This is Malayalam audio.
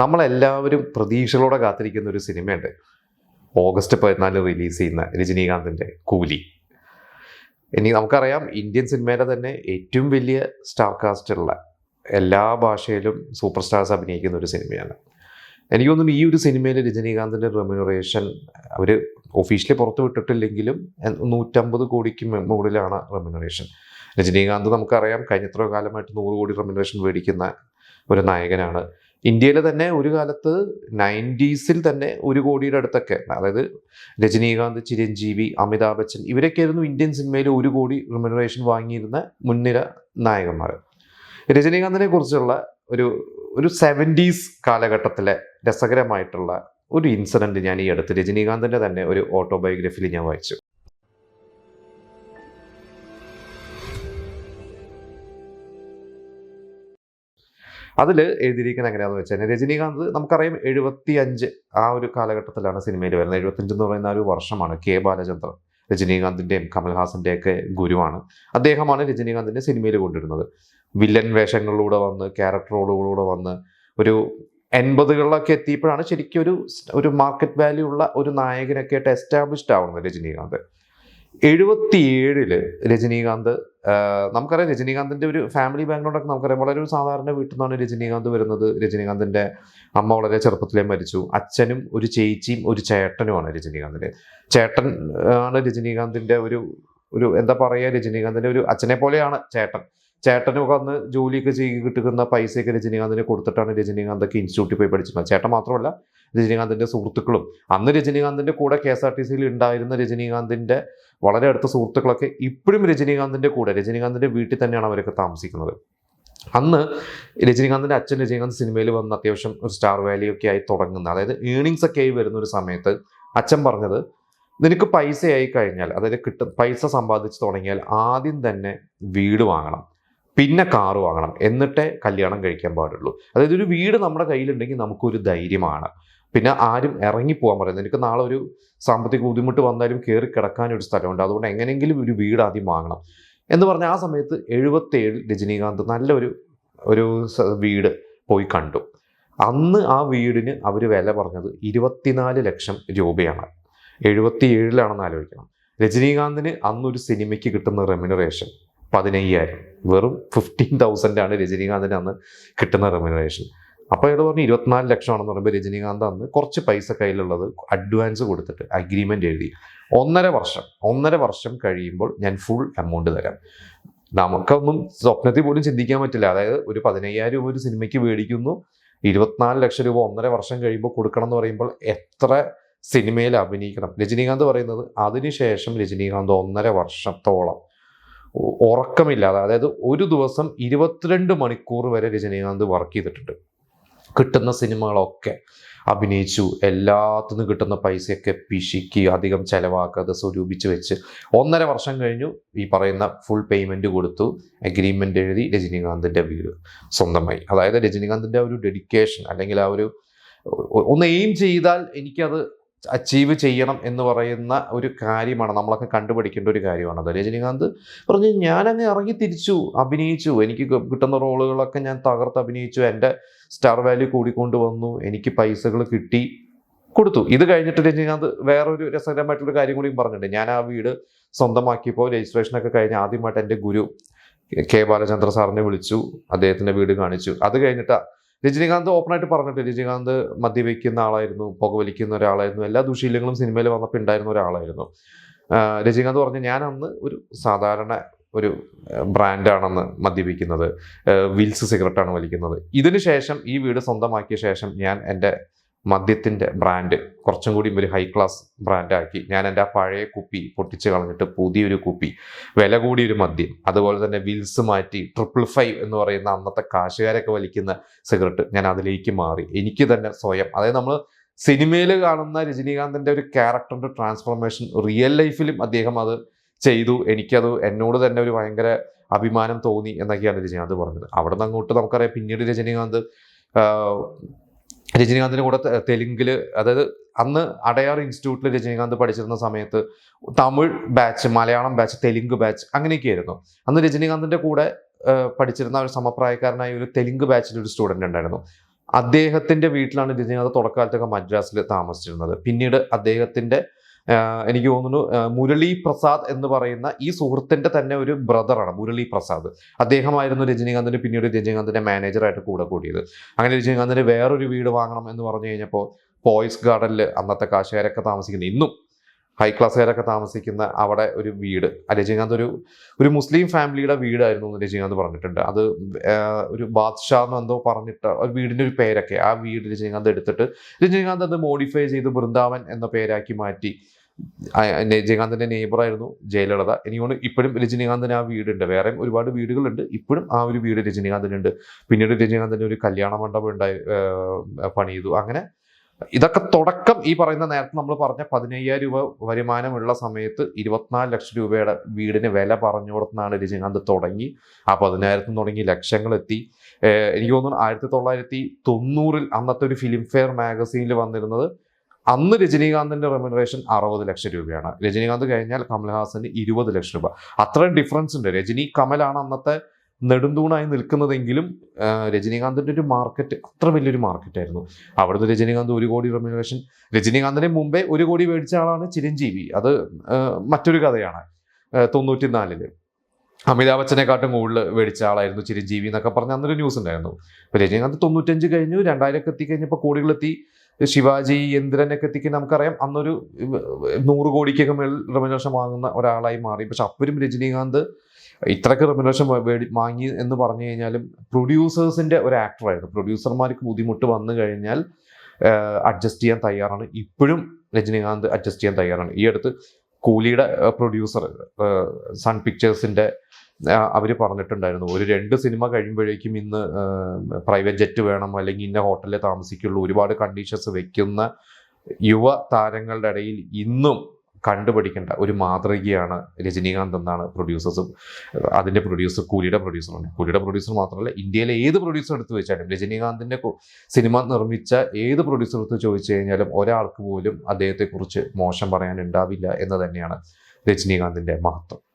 നമ്മളെല്ലാവരും പ്രതീക്ഷകളോടെ കാത്തിരിക്കുന്ന ഒരു സിനിമയുണ്ട്. ഓഗസ്റ്റ് പതിനാലിന് റിലീസ് ചെയ്യുന്ന രജനീകാന്തിന്റെ കൂലി. ഇനി നമുക്കറിയാം ഇന്ത്യൻ സിനിമയിലെ തന്നെ ഏറ്റവും വലിയ സ്റ്റാർ കാസ്റ്റുള്ള എല്ലാ ഭാഷയിലും സൂപ്പർ സ്റ്റാർസ് അഭിനയിക്കുന്ന ഒരു സിനിമയാണ്. എനിക്ക് തോന്നുന്നു ഈ ഒരു സിനിമയിൽ രജനീകാന്തിന്റെ റെമ്യൂണറേഷൻ അവർ ഒഫീഷ്യലി പുറത്തു വിട്ടിട്ടില്ലെങ്കിലും നൂറ്റമ്പത് കോടിക്ക് മുകളിലാണ് റെമ്യൂണറേഷൻ രജനീകാന്ത് നമുക്കറിയാം കഴിഞ്ഞ കാലമായിട്ട് നൂറ് കോടി റെമ്യൂണറേഷൻ മേടിക്കുന്ന ഒരു നായകനാണ്. ഇന്ത്യയിൽ തന്നെ ഒരു കാലത്ത് നയന്റീസിൽ തന്നെ ഒരു കോടിയുടെ അടുത്തൊക്കെ അതായത് രജനീകാന്ത് ചിരഞ്ജീവി അമിതാഭ് ബച്ചൻ ഇവരൊക്കെ ആയിരുന്നു ഇന്ത്യൻ സിനിമയിൽ ഒരു കോടി റിമുനറേഷൻ വാങ്ങിയിരുന്ന മുൻനിര നായകന്മാർ. രജനീകാന്തിനെ കുറിച്ചുള്ള ഒരു ഒരു സെവന്റീസ് കാലഘട്ടത്തിലെ രസകരമായിട്ടുള്ള ഒരു ഇൻസിഡന്റ് ഞാൻ ഈ അടുത്ത് രജനീകാന്തിന്റെ തന്നെ ഒരു ഓട്ടോബയോഗ്രഫിയിൽ ഞാൻ വായിച്ചു. അതിൽ എഴുതിയിരിക്കുന്നത് എങ്ങനെയാണെന്ന് വെച്ചാൽ രജനീകാന്ത് നമുക്കറിയാം എഴുപത്തി അഞ്ച് ആ ഒരു കാലഘട്ടത്തിലാണ് സിനിമയിൽ വരുന്നത്. എഴുപത്തഞ്ച് എന്ന് പറയുന്ന ഒരു വർഷമാണ് കെ ബാലചന്ദ്രൻ രജനീകാന്തിന്റെയും കമൽഹാസന്റെയൊക്കെ ഗുരുവാണ്. അദ്ദേഹമാണ് രജനീകാന്തിന്റെ സിനിമയിൽ കൊണ്ടിരുന്നത് വില്ലൻ വേഷങ്ങളിലൂടെ വന്ന് ക്യാരക്ടർ റോളുകളിലൂടെ വന്ന് ഒരു എൺപതുകളിലൊക്കെ എത്തിയപ്പോഴാണ് ശരിക്കും ഒരു ഒരു മാർക്കറ്റ് വാല്യൂ ഉള്ള ഒരു നായകനൊക്കെ ആയിട്ട് എസ്റ്റാബ്ലിഷ്ഡ് ആവുന്നത് രജനീകാന്ത്. എഴുപത്തിയേഴിൽ രജനീകാന്ത് നമുക്കറിയാം രജനീകാന്തിന്റെ ഒരു ഫാമിലി ബാക്ക്ഗ്രൗണ്ട് ബാക്ക്ഗ്രൗണ്ടൊക്കെ നമുക്കറിയാം. വളരെ ഒരു സാധാരണ വീട്ടിൽ നിന്നാണ് രജനീകാന്ത് വരുന്നത്. രജനീകാന്തിന്റെ അമ്മ വളരെ ചെറുപ്പത്തിലേ മരിച്ചു. അച്ഛനും ഒരു ചേച്ചിയും ഒരു ചേട്ടനുമാണ് രജനീകാന്തിന്റെ. ചേട്ടൻ ആണ് രജനീകാന്തിന്റെ ഒരു ഒരു എന്താ പറയുക രജനീകാന്തിന്റെ ഒരു അച്ഛനെ പോലെയാണ് ചേട്ടൻ. ചേട്ടനൊക്കെ അന്ന് ജോലിയൊക്കെ ചെയ്ത് കിട്ടുന്ന പൈസയൊക്കെ രജനീകാന്തിന് കൊടുത്തിട്ടാണ് രജനീകാന്തൊക്കെ ഇൻസ്റ്റിറ്റ്യൂട്ടിൽ പോയി പഠിച്ചിരുന്നത്. ചേട്ടൻ മാത്രമല്ല രജനീകാന്തിന്റെ സുഹൃത്തുക്കളും. അന്ന് രജനീകാന്തിന്റെ കൂടെ കെ എസ് ആർ ടി സിയിൽ ഉണ്ടായിരുന്ന രജനീകാന്തിന്റെ വളരെ അടുത്ത സുഹൃത്തുക്കളൊക്കെ ഇപ്പോഴും രജനീകാന്തിന്റെ കൂടെ രജനീകാന്തിന്റെ വീട്ടിൽ തന്നെയാണ് അവരൊക്കെ താമസിക്കുന്നത്. അന്ന് രജനീകാന്തിന്റെ അച്ഛൻ രജനീകാന്ത് സിനിമയിൽ വന്ന് അത്യാവശ്യം ഒരു സ്റ്റാർ വാല്യൂ ഒക്കെ ആയി തുടങ്ങുന്ന അതായത് ഏണിങ്സ് ഒക്കെ ആയി വരുന്ന ഒരു സമയത്ത് അച്ഛൻ പറഞ്ഞത് നിനക്ക് പൈസയായി കഴിഞ്ഞാൽ അതായത് കിട്ടും പൈസ സമ്പാദിച്ച് തുടങ്ങിയാൽ ആദ്യം തന്നെ വീട് വാങ്ങണം. പിന്നെ കാറ് വാങ്ങണം. എന്നിട്ടേ കല്യാണം കഴിക്കാൻ പാടുള്ളൂ. അതായത് ഒരു വീട് നമ്മുടെ കയ്യിലുണ്ടെങ്കിൽ നമുക്കൊരു ധൈര്യമാണ്. പിന്നെ ആരും ഇറങ്ങിപ്പോകാൻ പറയുന്നത് എനിക്ക് നാളെ ഒരു സാമ്പത്തിക ബുദ്ധിമുട്ട് വന്നാലും കയറി കിടക്കാൻ ഒരു സ്ഥലമുണ്ട്. അതുകൊണ്ട് എങ്ങനെയെങ്കിലും ഒരു വീട് ആദ്യം വാങ്ങണം. എന്ന് പറഞ്ഞ ആ സമയത്ത് എഴുപത്തേഴ് രജനീകാന്ത് നല്ലൊരു ഒരു വീട് പോയി കണ്ടു. അന്ന് ആ വീടിന് അവർ വില പറഞ്ഞത് ഇരുപത്തിനാല് ലക്ഷം രൂപയാണ്. എഴുപത്തി ഏഴിലാണെന്ന് ആലോചിക്കണം. രജനീകാന്തിന് അന്നൊരു സിനിമയ്ക്ക് കിട്ടുന്ന റെമ്യൂണറേഷൻ പതിനയ്യായിരം. വെറും ഫിഫ്റ്റീൻ തൗസൻഡ് ആണ് രജനീകാന്തിന് അന്ന് കിട്ടുന്ന റെമ്യൂണറേഷൻ അപ്പോൾ അയാൾ പറഞ്ഞു ഇരുപത്തിനാല് ലക്ഷമാണെന്ന് പറയുമ്പോൾ രജനീകാന്ത് അന്ന് കുറച്ച് പൈസ കയ്യിലുള്ളത് അഡ്വാൻസ് കൊടുത്തിട്ട് അഗ്രിമെന്റ് എഴുതി. ഒന്നര വർഷം ഒന്നര വർഷം കഴിയുമ്പോൾ ഞാൻ ഫുൾ എമൗണ്ട് തരാം. നമുക്കൊന്നും സ്വപ്നത്തിൽ പോലും ചിന്തിക്കാൻ പറ്റില്ല. അതായത് ഒരു പതിനയ്യായിരം രൂപ ഒരു സിനിമയ്ക്ക് മേടിക്കുന്നു. ഇരുപത്തിനാല് ലക്ഷം രൂപ ഒന്നര വർഷം കഴിയുമ്പോൾ കൊടുക്കണം എന്ന് പറയുമ്പോൾ എത്ര സിനിമയിൽ അഭിനയിക്കണം? രജനീകാന്ത് പറയുന്നത് അതിനുശേഷം രജനീകാന്ത് ഒന്നര വർഷത്തോളം ഉറക്കമില്ലാതെ അതായത് ഒരു ദിവസം ഇരുപത്തിരണ്ട് മണിക്കൂർ വരെ രജനീകാന്ത് വർക്ക് ചെയ്തിട്ടുണ്ട്. കിട്ടുന്ന സിനിമകളൊക്കെ അഭിനയിച്ചു എല്ലാത്തിനും കിട്ടുന്ന പൈസയൊക്കെ പിശുക്കി അധികം ചിലവാക്കാതെ സ്വരൂപിച്ച് വെച്ച് ഒന്നര വർഷം കഴിഞ്ഞു ഈ പറയുന്ന ഫുൾ പേയ്മെന്റ് കൊടുത്തു അഗ്രിമെന്റ് എഴുതി രജനീകാന്തിന്റെ വീട് സ്വന്തമായി. അതായത് രജനീകാന്തിന്റെ ആ ഒരു ഡെഡിക്കേഷൻ അല്ലെങ്കിൽ ആ ഒരു ഒന്ന് എയിം ചെയ്താൽ എനിക്കത് അച്ചീവ് ചെയ്യണം എന്ന് പറയുന്ന ഒരു കാര്യമാണ് നമ്മളൊക്കെ കണ്ടുപിടിക്കേണ്ട ഒരു കാര്യമാണ്. അത് രജനീകാന്ത്? പറഞ്ഞു ഞാനങ്ങ് ഇറങ്ങി തിരിച്ചു അഭിനയിച്ചു. എനിക്ക് കിട്ടുന്ന റോളുകളൊക്കെ ഞാൻ തകർത്ത് അഭിനയിച്ചു. എന്റെ സ്റ്റാർ വാല്യൂ കൂടിക്കൊണ്ട് വന്നു എനിക്ക് പൈസകൾ കിട്ടി കൊടുത്തു. ഇത് കഴിഞ്ഞിട്ട് രജനീകാന്ത് വേറൊരു രസകരമായിട്ടുള്ള കാര്യം കൂടി പറഞ്ഞിട്ടുണ്ട്. ഞാൻ ആ വീട് സ്വന്തമാക്കിയപ്പോൾ രജിസ്ട്രേഷനൊക്കെ കഴിഞ്ഞ് ആദ്യമായിട്ട് എന്റെ ഗുരു കെ ബാലചന്ദ്ര സാറിനെ വിളിച്ചു. അദ്ദേഹത്തിന്റെ വീട് കാണിച്ചു. അത് കഴിഞ്ഞിട്ട് രജനീകാന്ത് ഓപ്പണായിട്ട് പറഞ്ഞിട്ട് രജനീകാന്ത് മദ്യപിക്കുന്ന ആളായിരുന്നു പുകവലിക്കുന്ന ഒരാളായിരുന്നു എല്ലാ ദുശീലങ്ങളും സിനിമയിൽ വന്നപ്പോൾ ഉണ്ടായിരുന്ന ഒരാളായിരുന്നു. രജനീകാന്ത് പറഞ്ഞു ഞാൻ അന്ന് ഒരു സാധാരണ ഒരു ബ്രാൻഡാണെന്ന് മദ്യപിക്കുന്നത് വിൽസ് സിഗരറ്റാണ് വലിക്കുന്നത്. ഇതിന് ശേഷം ഈ വീട് സ്വന്തമാക്കിയ ശേഷം ഞാൻ എന്റെ മദ്യത്തിന്റെ ബ്രാൻഡ് കുറച്ചും കൂടി ഒരു ഹൈ ക്ലാസ് ബ്രാൻഡാക്കി ഞാൻ എന്റെ ആ പഴയ കുപ്പി പൊട്ടിച്ച് കളഞ്ഞിട്ട് പുതിയൊരു കുപ്പി വില കൂടിയൊരു മദ്യം അതുപോലെ തന്നെ വിൽസ് മാറ്റി ട്രിപ്പിൾ ഫൈവ് എന്ന് പറയുന്ന അന്നത്തെ കാശുകാരൊക്കെ വലിക്കുന്ന സിഗരറ്റ് ഞാൻ അതിലേക്ക് മാറി. എനിക്ക് തന്നെ സ്വയം അതായത് നമ്മൾ സിനിമയിൽ കാണുന്ന രജനീകാന്തിന്റെ ഒരു ക്യാരക്ടറിന്റെ ട്രാൻസ്ഫോർമേഷൻ റിയൽ ലൈഫിലും അദ്ദേഹം അത് ചെയ്തു. എനിക്കത് എന്നോട് തന്നെ ഒരു ഭയങ്കര അഭിമാനം തോന്നി എന്നൊക്കെയാണ് രജനീകാന്ത് പറഞ്ഞത്. അവിടെ നിന്ന് അങ്ങോട്ട് നമുക്കറിയാം പിന്നീട് രജനീകാന്ത് ആഹ്, രജനീകാന്തിന്റെ കൂടെ തെലുങ്കിൽ അതായത് അന്ന് അടയാർ ഇൻസ്റ്റിറ്റ്യൂട്ടിൽ രജനീകാന്ത് പഠിച്ചിരുന്ന സമയത്ത് Tamil batch Malayalam batch Telugu batch അങ്ങനെയൊക്കെയായിരുന്നു. അന്ന് രജനീകാന്തിന്റെ കൂടെ പഠിച്ചിരുന്ന ഒരു സമപ്രായക്കാരനായ ഒരു തെലുങ്ക് ബാച്ചിന്റെ ഒരു സ്റ്റുഡന്റ് ഉണ്ടായിരുന്നു. അദ്ദേഹത്തിന്റെ വീട്ടിലാണ് രജനീകാന്ത് തുടക്കകാലത്തൊക്കെ മദ്രാസിൽ താമസിച്ചിരുന്നത്. പിന്നീട് അദ്ദേഹത്തിന്റെ ആഹ് എനിക്ക് തോന്നുന്നു മുരളി പ്രസാദ് എന്ന് പറയുന്ന ഈ സുഹൃത്തിന്റെ തന്നെ ഒരു ബ്രദറാണ് മുരളി പ്രസാദ് അദ്ദേഹമായിരുന്നു രജനീകാന്തിന് പിന്നീട് രജനീകാന്തിന്റെ മാനേജറായിട്ട് കൂടെ കൂടിയത്. അങ്ങനെ രജനീകാന്തിന് വേറൊരു വീട് വാങ്ങണം എന്ന് പറഞ്ഞു കഴിഞ്ഞപ്പോൾ പോയ്സ് ഗാർഡനിൽ അന്നത്തെ കാശുകാരൊക്കെ താമസിക്കുന്ന ഇന്നും ഹൈ ക്ലാസ്സുകാരൊക്കെ താമസിക്കുന്ന അവിടെ ഒരു വീട്. രജനീകാന്ത് ഒരു ഒരു മുസ്ലിം ഫാമിലിയുടെ വീടായിരുന്നു എന്ന് രജനീകാന്ത് പറഞ്ഞിട്ടുണ്ട്. അത് ഒരു ബാദ്ഷാ എന്ന് എന്തോ പറഞ്ഞിട്ട് ഒരു വീടിന്റെ ഒരു പേരൊക്കെ ആ വീട് രജനീകാന്ത് എടുത്തിട്ട് രജനീകാന്ത് അത് മോഡിഫൈ ചെയ്ത് ബൃന്ദാവൻ എന്ന പേരാക്കി മാറ്റി രജനീകാന്തിന്റെ നെയ്ബറായിരുന്നു ജയലളിത. എനിക്കോണ് ഇപ്പോഴും രജനീകാന്തിന് ആ വീടുണ്ട്. വേറെ ഒരുപാട് വീടുകളുണ്ട്. ഇപ്പോഴും ആ ഒരു വീട് രജനീകാന്തിനുണ്ട്. പിന്നീട് രജനീകാന്തിന് ഒരു കല്യാണ മണ്ഡപം ഉണ്ടായി പണിതു. അങ്ങനെ ഇതൊക്കെ തുടക്കം ഈ പറയുന്ന നേരത്തെ നമ്മൾ പറഞ്ഞ പതിനയ്യായിരം രൂപ വരുമാനമുള്ള സമയത്ത് ഇരുപത്തിനാല് ലക്ഷം രൂപയുടെ വീടിന് വില പറഞ്ഞു കൊടുത്താണ് രജനീകാന്ത് തുടങ്ങി. ആ പതിനായിരത്തിൽ തുടങ്ങി ലക്ഷങ്ങളെത്തി. എനിക്ക് തോന്നുന്നു ആയിരത്തി തൊള്ളായിരത്തി തൊണ്ണൂറിൽ അന്നത്തെ ഒരു ഫിലിം ഫെയർ മാഗസീനിൽ വന്നിരുന്നത് അന്ന് രജനീകാന്തിന്റെ റെമ്യൂണറേഷൻ അറുപത് ലക്ഷം രൂപയാണ്. രജനീകാന്ത് കഴിഞ്ഞാൽ കമൽഹാസന് ഇരുപത് ലക്ഷം രൂപ. അത്രയും ഡിഫറൻസ് ഉണ്ട്. രജനി കമലാണ് അന്നത്തെ നെടുന്തൂണായി നിൽക്കുന്നതെങ്കിലും രജനീകാന്തിന്റെ ഒരു മാർക്കറ്റ് അത്ര വലിയൊരു മാർക്കറ്റായിരുന്നു അവിടുന്ന് രജനീകാന്ത് ഒരു കോടി റെമ്യൂണറേഷൻ രജനീകാന്തിന് മുമ്പേ ഒരു കോടി മേടിച്ച ആളാണ് ചിരഞ്ജീവി. അത് മറ്റൊരു കഥയാണ്. തൊണ്ണൂറ്റിനാലിൽ. അമിതാഭ് ബച്ചനെക്കാട്ടും കൂടുതൽ മേടിച്ച ആളായിരുന്നു ചിരഞ്ജീവി എന്നൊക്കെ പറഞ്ഞ അന്നൊരു ന്യൂസ് ഉണ്ടായിരുന്നു. അപ്പോൾ രജനീകാന്ത് തൊണ്ണൂറ്റഞ്ച് കഴിഞ്ഞു രണ്ടായിരമൊക്കെ എത്തിക്കഴിഞ്ഞപ്പോൾ കോടികളെത്തി. ശിവാജി ഇന്ദ്രനെ കത്തിക്ക് നമുക്കറിയാം. അന്നൊരു നൂറ് കോടിക്കൊക്കെ മേൽ റമനോഷം വാങ്ങുന്ന ഒരാളായി മാറി. പക്ഷെ അപ്പോഴും രജനീകാന്ത് ഇത്രയ്ക്ക് റമനോഷം വാങ്ങി എന്ന് പറഞ്ഞു കഴിഞ്ഞാലും പ്രൊഡ്യൂസേഴ്സിന്റെ ഒരു ആക്ടറായിരുന്നു പ്രൊഡ്യൂസർമാർക്ക് ബുദ്ധിമുട്ട് വന്നു കഴിഞ്ഞാൽ അഡ്ജസ്റ്റ് ചെയ്യാൻ തയ്യാറാണ്. ഇപ്പോഴും രജനീകാന്ത് അഡ്ജസ്റ്റ് ചെയ്യാൻ തയ്യാറാണ്. ഈ അടുത്ത് കൂലിയുടെ പ്രൊഡ്യൂസർ സൺ പിക്ചേഴ്സിന്റെ അവർ പറഞ്ഞിട്ടുണ്ടായിരുന്നു. ഒരു രണ്ട് സിനിമ കഴിയുമ്പോഴേക്കും ഇന്ന് പ്രൈവറ്റ് ജെറ്റ് വേണം അല്ലെങ്കിൽ ഇന്ന ഹോട്ടലിൽ താമസിക്കുള്ളൂ. ഒരുപാട് കണ്ടീഷൻസ് വെക്കുന്ന യുവ താരങ്ങളുടെ ഇടയിൽ ഇന്നും കണ്ടുപിടിക്കേണ്ട ഒരു മാതൃകയാണ് രജനീകാന്ത് എന്നാണ് പ്രൊഡ്യൂസേഴ്സും അതിന്റെ പ്രൊഡ്യൂസർ കൂലിയുടെ പ്രൊഡ്യൂസറാണ് കൂലിയുടെ പ്രൊഡ്യൂസർ മാത്രമല്ല ഇന്ത്യയിലെ ഏത് പ്രൊഡ്യൂസർ എടുത്ത് വെച്ചാലും രജനീകാന്തിന്റെ സിനിമ നിർമ്മിച്ച ഏത് പ്രൊഡ്യൂസർ എടുത്ത് ചോദിച്ചു കഴിഞ്ഞാലും ഒരാൾക്ക് പോലും അദ്ദേഹത്തെക്കുറിച്ച് മോശം പറയാൻ ഉണ്ടാവില്ല എന്ന് തന്നെയാണ് രജനീകാന്തിന്റെ മഹത്വം.